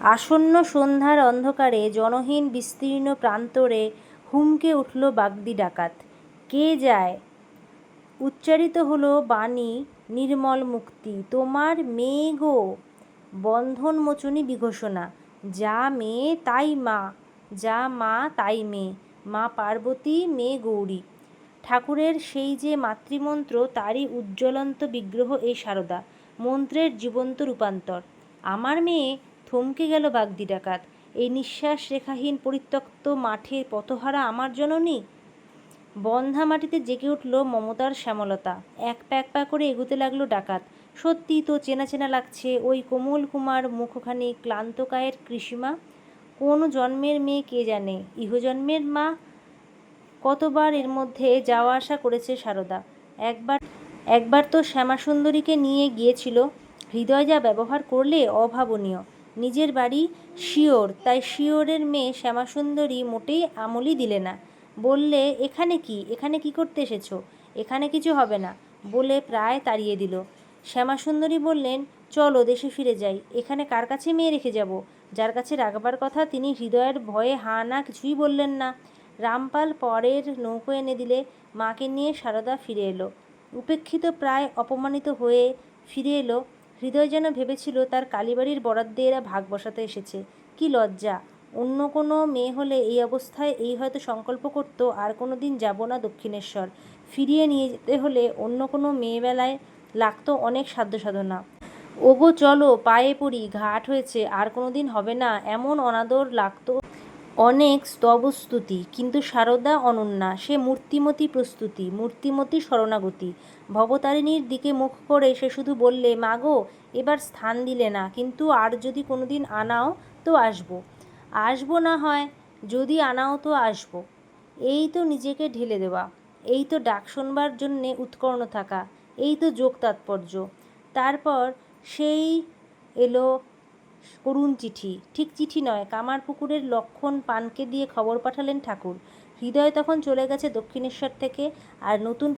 আসন্ন সন্ধ্যার অন্ধকারে জনহীন বিস্তীর্ণ প্রান্তরে হুমকে উঠল বাগদি ডাকাত। কে যায়? উচ্চারিত হলো বাণী, নির্মল মুক্তি, তোমার মেয়ে গো। বন্ধনমোচনী বিঘোষণা, যা মেয়ে তাই মা, যা মা তাই মেয়ে, মা পার্বতী, মেয়ে গৌরী। ঠাকুরের সেই যে মাতৃমন্ত্র, তারই উজ্জ্বলন্ত বিগ্রহ এই সারদা, মন্ত্রের জীবন্ত রূপান্তর। আমার মেয়ে থমকে গেল বাগদি ডাকাত। এই নিঃশ্বাস রেখাহীন পরিত্যক্ত মাঠে পথহারা আমার জননী? বন্ধা মাটিতে জেগে উঠল মমতার শ্যামলতা। এক পা এক পা করে এগুতে লাগল ডাকাত। সত্যি তো চেনা চেনা লাগছে ওই কোমল কুমার মুখখানি ক্লান্তকায়ের কৃষিমা। কোন জন্মের মেয়ে কে জানে? ইহজন্মের মা? কতবার এর মধ্যে যাওয়া আসা করেছে সারদা। একবার একবার তো শ্যামাসুন্দরীকে নিয়ে গিয়েছিল। হৃদয় যা ব্যবহার করলে অভাবনীয়। নিজের বাড়ি শিওর, তাই শিওরের মেয়ে শ্যামাসুন্দরী মোটেই আমলই দিলে না। বললে, এখানে কি? এখানে কি করতে এসেছ? এখানে কিছু হবে না। বলে প্রায় তাড়িয়ে দিল। শ্যামাসুন্দরী বললেন, চলো, দেশে ফিরে যাই। এখানে কার কাছে মেয়ে রেখে যাব? যার কাছে রাখবার কথা তিনি হৃদয়ের ভয়ে হা না কিছুই বললেন না। রামপাল পরের নৌকো এনে দিলে মাকে নিয়ে সারদা ফিরে এলো। উপেক্ষিত প্রায় অপমানিত হয়ে ফিরে এলো হৃদয় যেন ভেবেছিল তার কালীবাড়ির বরাদ্দে এরা ভাগ বসাতে এসেছে। কি লজ্জা! অন্য কোনো মেয়ে হলে এই অবস্থায় এই হয়তো সংকল্প করতো, আর কোনো দিন যাব না দক্ষিণেশ্বর। ফিরিয়ে নিয়ে যেতে হলে অন্য কোনো মেয়েবেলায় লাগতো অনেক সাধ্য সাধনা ওগো চলো, পায়ে পড়ি, ঘাট হয়েছে, আর কোনো দিন হবে না। এমন অনাদর লাগতো অনেক স্তবস্তুতি, কিন্তু সারদা অনন্যা, সে মূর্তিমতী প্রস্তুতি, মূর্তিমতী শরণাগতি। ভবতারিণীর দিকে মুখ করে সে শুধু বললে, মাগো, এবার স্থান দিলে না, কিন্তু আর যদি কোনো দিন আনাও তো আসব। আসব না হয়, যদি আনাও তো আসব। এই তো নিজেকে ঢেলে দেওয়া, এই তো ডাক শোনবার জন্যে উৎকর্ণ থাকা, এই তো যোগ তাৎপর্য। তারপর সেই এলো করুণ চিঠি। ঠিক চিঠি নয় কামার পুকুরের লক্ষণ পানকে দিয়ে খবর পাঠালেন ঠাকুর। হৃদয় তখন চলে গেছে দক্ষিণেশ্বর থেকে, আর নতুন